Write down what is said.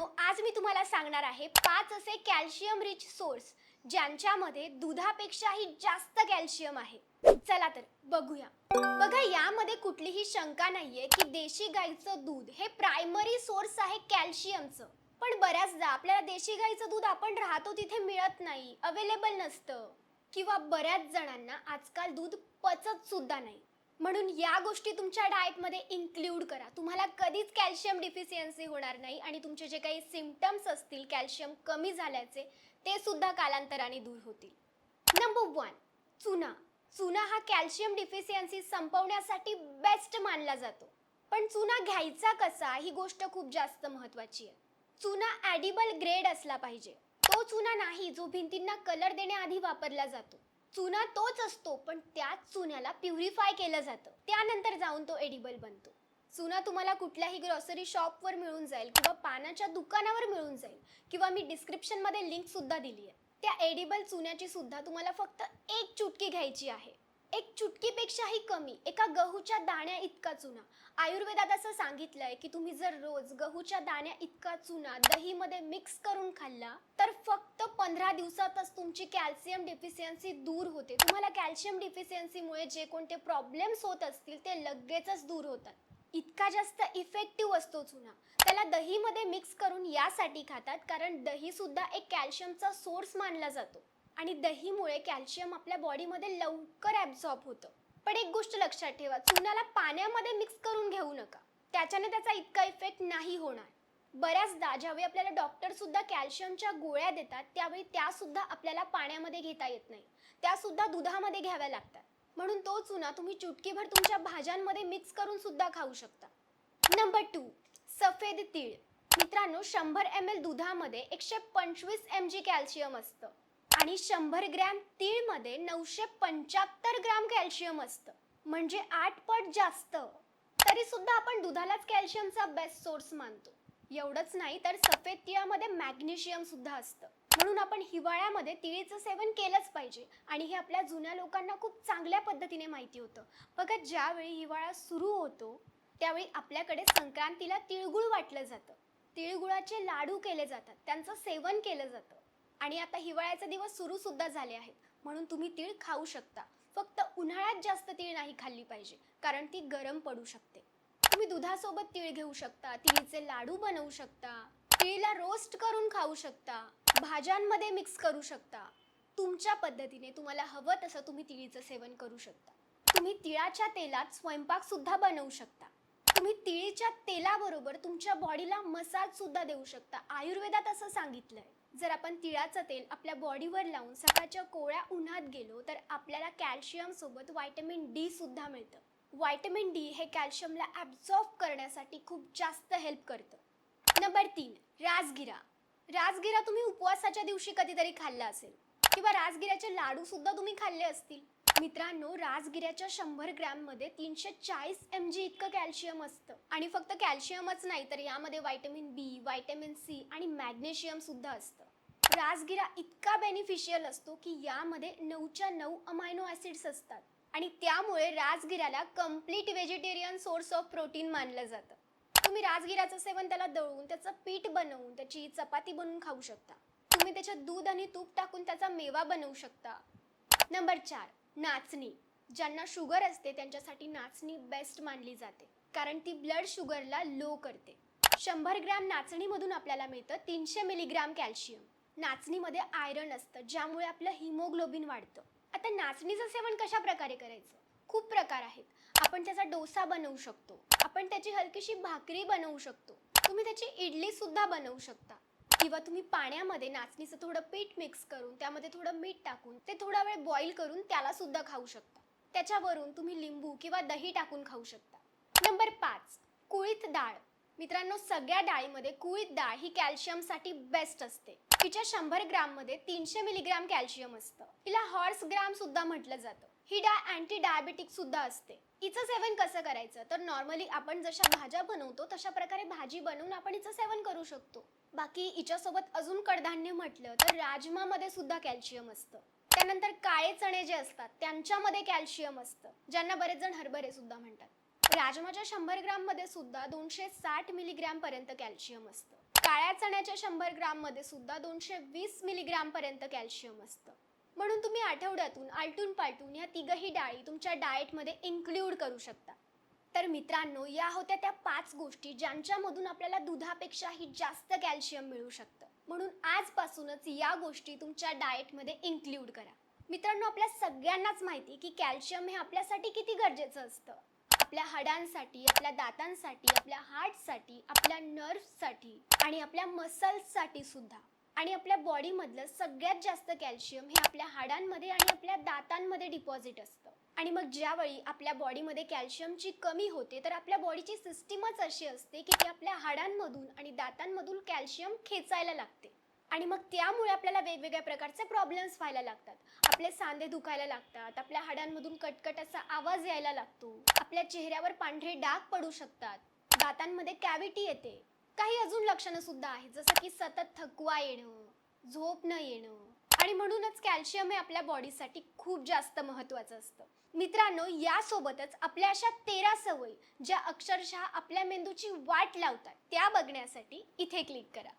मित्रांनो आज मी तुम्हाला सांगणार आहे पाच असे कॅल्शियम रिच सोर्स ज्यांच्यामध्ये दुधापेक्षाही जास्त कॅल्शियम आहे. चला तर बघूया. बघा यामध्ये कुठलीही शंका नाहीये की देशी गाईचं दूध हे प्रायमरी सोर्स आहे कॅल्शियमचं पण बऱ्याचदा आपल्याला देशी गाईचं दूध आपण राहतो तिथे मिळत नाही अवेलेबल नसतं. किंवा बऱ्याच जणांना आजकाल दूध पचत सुद्धा नाही. म्हणून या गोष्टी तुमच्या डाएटमध्ये इन्क्ल्यूड करा. तुम्हाला कधीच कॅल्शियम डिफिशियन्सी होणार नाही आणि तुमचे जे काही सिमटम्स असतील कॅल्शियम कमी झाल्याचे ते सुद्धा कालांतराने दूर होतील. नंबर वन चुना. चुना हा कॅल्शियम डिफिशियन्सी संपवण्यासाठी बेस्ट मानला जातो. पण चुना घ्यायचा कसा ही गोष्ट खूप जास्त महत्त्वाची आहे. चुना ॲडिबल ग्रेड असला पाहिजे. तो चुना नाही जो भिंतींना कलर देण्याआधी वापरला जातो. चुना तोच असतो पण त्याच चुन्याला प्युरिफाय केलं जातं. त्यानंतर जाऊन तो एडिबल बनतो. चुना तुम्हाला कुठल्याही ग्रॉसरी शॉपवर मिळून जाईल किंवा पानाच्या दुकानावर मिळून जाईल किंवा मी डिस्क्रिप्शनमध्ये लिंकसुद्धा दिली आहे त्या एडिबल चुन्याची सुद्धा तुम्हाला फक्त एक चुटकी घ्यायची आहे. एक चुटकीपेक्षाही कमी एका गहूच्या दाण्या इतका चुना. आयुर्वेदात असं सांगितलंय की तुम्ही जर रोज गहूच्या दाण्या इतका चुना दहीमध्ये मिक्स करून खाल्ला तर फक्त पंधरा दिवसातच तुमची कॅल्शियम डिफिशियन्सी दूर होते. तुम्हाला कॅल्शियम डिफिशियन्सीमुळे जे कोणते प्रॉब्लेम्स होत असतील ते लगेचच दूर होतात. इतका जास्त इफेक्टिव्ह असतो चुना. त्याला दहीमध्ये मिक्स करून यासाठी खातात कारण दही सुद्धा एक कॅल्शियमचा सोर्स मानला जातो. आणि दहीमुळे कॅल्शियम आपल्या बॉडीमध्ये लवकर ॲब्झॉर्ब होतं. पण एक गोष्ट लक्षात ठेवा चुनाला पाण्यामध्ये मिक्स करून घेऊ नका. त्याच्याने त्याचा इतका इफेक्ट नाही होणार. बऱ्याचदा ज्यावेळी आपल्याला डॉक्टर सुद्धा कॅल्शियमच्या गोळ्या देतात त्यावेळी त्या सुद्धा आपल्याला पाण्यामध्ये घेता येत नाही. त्या सुद्धा दुधामध्ये घ्याव्या लागतात. म्हणून तो चुना तुम्ही चुटकीभर तुमच्या भाज्यांमध्ये मिक्स करून सुद्धा खाऊ शकता. नंबर टू सफेद तीळ. मित्रांनो शंभर एम एल दुधामध्ये एकशे पंचवीस एम जी कॅल्शियम असतं. आणि शंभर ग्रॅम तीळमध्ये नऊशे पंच्याहत्तर ग्रॅम कॅल्शियम असतं. म्हणजे आठ पट जास्त. तरी सुद्धा आपण दुधालाच कॅल्शियमचा बेस्ट सोर्स मानतो. एवढंच नाही तर सफेद तिळामध्ये मॅग्नेशियम सुद्धा असतं. म्हणून आपण हिवाळ्यामध्ये तिळीचं सेवन केलंच पाहिजे. आणि हे आपल्या जुन्या लोकांना खूप चांगल्या पद्धतीने माहिती होतं. बघा ज्यावेळी हिवाळा सुरू होतो त्यावेळी आपल्याकडे संक्रांतीला तिळगुळ वाटलं जातं. तिळगुळाचे लाडू केले जातात. त्यांचं सेवन केलं जातं. आणि आता हिवाळ्याचे दिवस सुरू सुद्धा झाले आहेत. म्हणून तुम्ही तीळ खाऊ शकता. फक्त उन्हाळ्यात जास्त तीळ नाही खाल्ली पाहिजे कारण ती गरम पडू शकते. तुम्ही दुधासोबत तीळ घेऊ शकता तिळीचे लाडू बनवू शकता तिळीला रोस्ट करून खाऊ शकता भाज्यांमध्ये मिक्स करू शकता. तुमच्या पद्धतीने तुम्हाला हवं तसं तुम्ही तिळीचं सेवन करू शकता. तुम्ही तिळाच्या तेलात स्वयंपाक सुद्धा बनवू शकता. तुम्ही तिळीच्या तेलाबरोबर तुमच्या बॉडीला मसाज सुद्धा देऊ शकता. आयुर्वेदात असं सांगितलंय. जर आपण तिळाचं तेल आपल्या बॉडीवर लावून सकाळच्या कोवळ्या उन्हात गेलो तर आपल्याला कॅल्शियमसोबत व्हायटमिन डी सुद्धा मिळतं. व्हायटमिन डी हे कॅल्शियमला ॲब्झॉर्ब करण्यासाठी खूप जास्त हेल्प करतं. नंबर तीन राजगिरा. राजगिरा तुम्ही उपवासाच्या दिवशी कधीतरी खाल्ला असेल. किंवा राजगिऱ्याचे लाडू सुद्धा तुम्ही खाल्ले असतील. मित्रांनो राजगिऱ्याच्या शंभर ग्रॅममध्ये तीनशे चाळीस एम जी इतकं कॅल्शियम असतं. आणि फक्त कॅल्शियमच नाही तर यामध्ये व्हायटमिन बी व्हायटमिन सी आणि मॅग्नेशियमसुद्धा असतं. राजगिरा इतका बेनिफिशियल असतो की यामध्ये नऊच्या नऊ अमायनो ॲसिड्स असतात. आणि त्यामुळे राजगिऱ्याला complete vegetarian source of protein मानलं जातं. तुम्ही राजगिराचं सेवन त्याला दळून त्याचं पीठ बनवून त्याची चपाती बनवून खाऊ शकता. तुम्ही त्याच्यात दूध आणि तूप टाकून त्याचा मेवा बनवू शकता. नंबर चार नाचणी. ज्यांना शुगर असते त्यांच्यासाठी नाचणी बेस्ट मानली जाते. कारण ती ब्लड शुगरला लो करते. शंभर ग्रॅम नाचणीमधून आपल्याला मिळतं तीनशे मिलीग्राम कॅल्शियम नाचणीमध्ये आयरन असतं ज्यामुळे आपलं हिमोग्लोबिन वाढतं. आता नाचणीचं सेवन कशा प्रकारे करायचं? खूप प्रकार आहेत. आपण त्याचा डोसा बनवू शकतो. आपण त्याची हलकीशी भाकरी बनवू शकतो. तुम्ही त्याची इडली सुद्धा बनवू शकता. किंवा तुम्ही पाण्यामध्ये नाचणीचं थोडं पीठ मिक्स करून त्यामध्ये थोडं मीठ टाकून ते थोडा वेळ बॉईल करून त्याला सुद्धा खाऊ शकता. त्याच्यावरून तुम्ही लिंबू किंवा दही टाकून खाऊ शकता. नंबर पाच कुळीत डाळ. मित्रांनो सगळ्या डाळीमध्ये कुळीत डाळ ही कॅल्शियमसाठी बेस्ट असते. तिच्या शंभर ग्राममध्ये तीनशे मिलीग्राम कॅल्शियम असतं. हिला हॉर्स ग्राम सुद्धा म्हटलं जातं. ही डाळ अँटी डायबेटिक सुद्धा असते. हिचं सेवन कसं करायचं? तर नॉर्मली आपण जशा भाज्या बनवतो तशा प्रकारे भाजी बनवून आपण हिचं सेवन करू शकतो. बाकी हिच्यासोबत अजून कडधान्य म्हटलं तर राजमामध्ये सुद्धा कॅल्शियम असतं. त्यानंतर काळे चणे जे असतात त्यांच्यामध्ये कॅल्शियम असतं ज्यांना बरेच जण हरभरे सुद्धा म्हणतात. राजमाच्या शंभर ग्राममध्ये सुद्धा दोनशे साठ मिलीग्राम पर्यंत कॅल्शियम असतं. काळ्या चण्याच्या शंभर ग्राममध्ये सुद्धा दोनशे वीस मिलीग्राम पर्यंत कॅल्शियम असतं. म्हणून तुम्ही आठवड्यातून आलटून पालटून या तिघही डाळी तुमच्या डाएटमध्ये इन्क्ल्यूड करू शकता. तर मित्रांनो या होत्या त्या पाच गोष्टी ज्यांच्यामधून आपल्याला दुधापेक्षाही जास्त कॅल्शियम मिळू शकतं. म्हणून आजपासूनच या गोष्टी तुमच्या डाएटमध्ये इन्क्ल्यूड करा. मित्रांनो आपल्या सगळ्यांनाच माहिती की कॅल्शियम हे आपल्यासाठी किती गरजेचं असतं. आपल्या हाडांसाठी आपल्या दातांसाठी आपल्या हार्टसाठी आपल्या नर्व्हसाठी आणि आपल्या मसल्ससाठी सुद्धा. आणि आपल्या बॉडीमधलं सगळ्यात जास्त कॅल्शियम हे आपल्या हाडांमध्ये आणि आपल्या दातांमध्ये डिपॉझिट असतं. आणि मग ज्यावेळी आपल्या बॉडीमध्ये कॅल्शियमची कमी होते तर आपल्या बॉडीची सिस्टीमच अशी असते की ती आपल्या हाडांमधून आणि दातांमधून कॅल्शियम खेचायला लागते. आणि मग त्यामुळे आपल्याला वेगवेगळ्या प्रकारचे प्रॉब्लेम्स व्हायला लागतात. आपले सांधे दुखायला लागतात आपल्या हाडांमधून कटकट असा आवाज यायला लागतो आपल्या चेहऱ्यावर पांढरे डाग पडू शकतात दातांमध्ये कॅव्हिटी येते. काही अजून लक्षणं सुद्धा आहेत जसं की सतत थकवा येणं झोप न येणं. आणि म्हणूनच कॅल्शियम हे आपल्या बॉडीसाठी खूप जास्त महत्वाचं असतं. मित्रांनो यासोबतच आपल्या अशा तेरा सवयी ज्या अक्षरशः आपल्या मेंदूची वाट लावतात त्या बघण्यासाठी इथे क्लिक करा.